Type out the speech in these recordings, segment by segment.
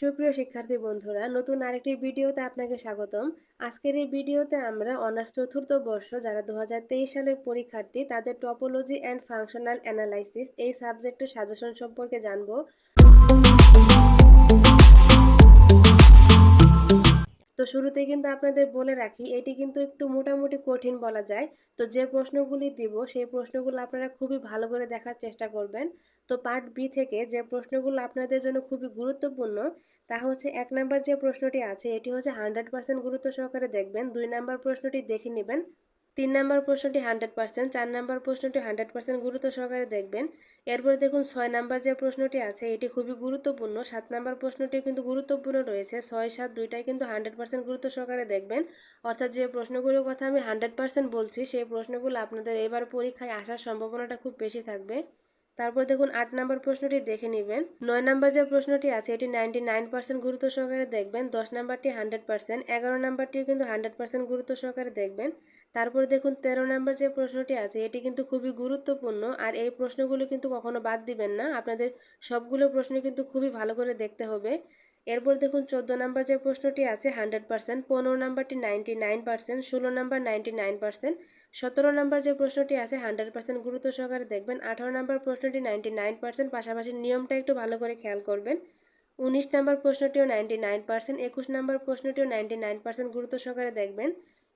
সুপ্রিয় শিক্ষার্থী বন্ধুরা, নতুন আরেকটি ভিডিওতে আপনাকে স্বাগতম। আজকের এই ভিডিওতে আমরা অনার্স চতুর্থ বর্ষ যারা দু হাজার তেইশ সালের পরীক্ষার্থী, তাদের টপোলজি অ্যান্ড ফাংশনাল অ্যানালাইসিস এই সাবজেক্টের সাজেশন সম্পর্কে জানব। তো শুরুতেই কিন্তু আপনাদের বলে রাখি, এটি কিন্তু একটু মোটামুটি কঠিন বলা যায়। তো যে প্রশ্নগুলি দিব, সেই প্রশ্নগুলো আপনারা খুবই ভালো করে দেখার চেষ্টা করবেন। তো পার্ট বি থেকে যে প্রশ্নগুলো আপনাদের জন্য খুবই গুরুত্বপূর্ণ, তা হচ্ছে এক নাম্বার যে প্রশ্নটি আছে, এটি হচ্ছে হান্ড্রেড পার্সেন্ট গুরুত্ব সহকারে দেখবেন। দুই নাম্বার প্রশ্নটি দেখে নেবেন। তিন নাম্বার প্রশ্নটি হান্ড্রেড পার্সেন্ট, চার নাম্বার প্রশ্নটি হান্ড্রেড পার্সেন্ট গুরুত্ব সহকারে দেখবেন। এরপরে দেখুন ছয় নাম্বার যে প্রশ্নটি আছে, এটি খুবই গুরুত্বপূর্ণ। সাত নাম্বার প্রশ্নটি কিন্তু গুরুত্বপূর্ণ রয়েছে। ছয়, সাত দুইটাই কিন্তু হান্ড্রেড পার্সেন্ট গুরুত্ব সহকারে দেখবেন। অর্থাৎ যে প্রশ্নগুলোর কথা আমি হান্ড্রেড পার্সেন্ট বলছি, সেই প্রশ্নগুলো আপনাদের এবার পরীক্ষায় আসার সম্ভাবনাটা খুব বেশি থাকবে। তারপর দেখুন আট নাম্বার প্রশ্নটি দেখে নেবেন। নয় নাম্বার যে প্রশ্নটি আছে, এটি নাইনটি নাইন পার্সেন্ট গুরুত্ব সহকারে দেখবেন। দশ নাম্বারটি হান্ড্রেড পার্সেন্ট, এগারো নাম্বারটিও কিন্তু হান্ড্রেড পার্সেন্ট গুরুত্ব সহকারে দেখবেন। তারপর দেখুন, তেরো নাম্বার যে প্রশ্নটি আছে, এটি কিন্তু খুবই গুরুত্বপূর্ণ। আর এই প্রশ্নগুলো কিন্তু কখনো বাদ দিবেন না। আপনাদের সবগুলো প্রশ্ন কিন্তু খুবই ভালো করে দেখতে হবে। এরপর দেখুন, চোদ্দ নাম্বার যে প্রশ্নটি আছে, হান্ড্রেড পার্সেন্ট। পনেরো নাম্বারটি নাইনটি নাইন পার্সেন্ট। ষোলো নাম্বার নাইনটি নাইন পার্সেন্ট। সতেরো নাম্বার যে প্রশ্নটি আছে, হান্ড্রেড পার্সেন্ট গুরুত্ব সহকারে দেখবেন। আঠারো নাম্বার প্রশ্নটি নাইনটি নাইন পার্সেন্ট। পাশাপাশি নিয়মটা একটু ভালো করে খেয়াল করবেন। উনিশ নাম্বার প্রশ্নটিও নাইনটি নাইন পার্সেন্ট। একুশ নাম্বার প্রশ্নটিও নাইনটি নাইন পার্সেন্ট গুরুত্ব সহকারে দেখবেন।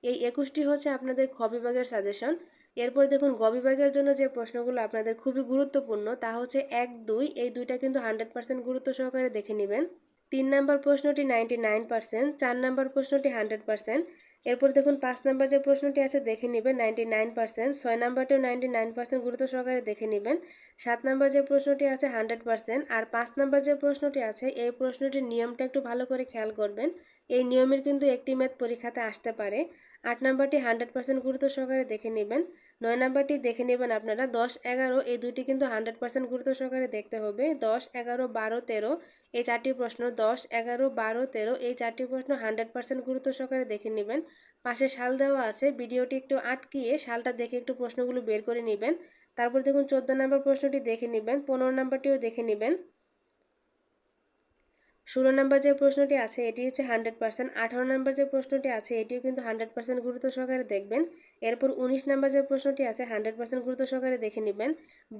এই একুশটি হচ্ছে আপনাদের খ বিভাগের সাজেশন এরপর দেখুন, গ বিভাগের জন্য যে প্রশ্নগুলো আপনাদের খুবই গুরুত্বপূর্ণ, তা হচ্ছে এক, দুই, এই দুইটা কিন্তু হান্ড্রেড পার্সেন্ট গুরুত্ব সহকারে দেখে নেবেন। তিন নাম্বার প্রশ্নটি নাইনটি নাইন পার্সেন্ট চার নাম্বার প্রশ্নটি হান্ড্রেড পার্সেন্ট এরপর দেখুন, পাঁচ নাম্বার যে প্রশ্নটি আছে দেখে নেবেন নাইনটি নাইন পার্সেন্ট ছয় নাম্বারটিও নাইনটি নাইন পার্সেন্ট গুরুত্ব সহকারে দেখে নেবেন, সাত নাম্বার যে প্রশ্নটি আছে হান্ড্রেড পার্সেন্ট আর পাঁচ নাম্বার যে প্রশ্নটি আছে, এই প্রশ্নটির নিয়মটা একটু ভালো করে খেয়াল করবেন, এই নিয়মের কিন্তু একটি ম্যাথ পরীক্ষাতে আসতে পারে। আট নাম্বারটি হান্ড্রেড পার্সেন্ট গুরুত্ব সহকারে দেখে নেবেন। নয় নাম্বারটি দেখে নেবেন আপনারা। দশ, এগারো, এই দুটি কিন্তু হান্ড্রেড পার্সেন্ট গুরুত্ব সহকারে দেখতে হবে। দশ, এগারো, বারো, তেরো, এই চারটি প্রশ্ন। দশ, এগারো, বারো, তেরো, এই চারটি প্রশ্ন হান্ড্রেড পার্সেন্ট গুরুত্ব সহকারে দেখে নেবেন। পাশে সাল দেওয়া আছে। ভিডিওটি একটু আটকিয়ে সালটা দেখে একটু প্রশ্নগুলো বের করে নেবেন। তারপর দেখুন চোদ্দ নাম্বার প্রশ্নটি দেখে নেবেন। পনেরো নাম্বারটিও দেখে নেবেন। ষোলো নাম্বার যে প্রশ্নটি আছে, এটি হচ্ছে হান্ড্রেড পার্সেন্ট। আঠারো নাম্বার যে প্রশ্নটি আছে, এটিও কিন্তু হান্ড্রেড পার্সেন্ট গুরুত্ব সহকারে দেখবেন। এরপর উনিশ নাম্বার যে প্রশ্নটি আছে, হান্ড্রেড পার্সেন্ট গুরুত্ব সহকারে দেখে নেবেন।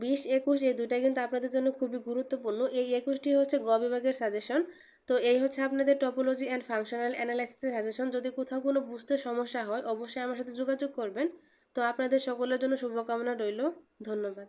বিশ, একুশ, এই দুটাই কিন্তু আপনাদের জন্য খুবই গুরুত্বপূর্ণ। এই একুশটি হচ্ছে গ বিভাগের সাজেশন তো এই হচ্ছে আপনাদের টপোলজি অ্যান্ড ফাংশনাল অ্যানালাইসিসের সাজেশন যদি কোথাও কোনো বুঝতে সমস্যা হয়, অবশ্যই আমার সাথে যোগাযোগ করবেন। তো আপনাদের সকলের জন্য শুভকামনা রইল। ধন্যবাদ।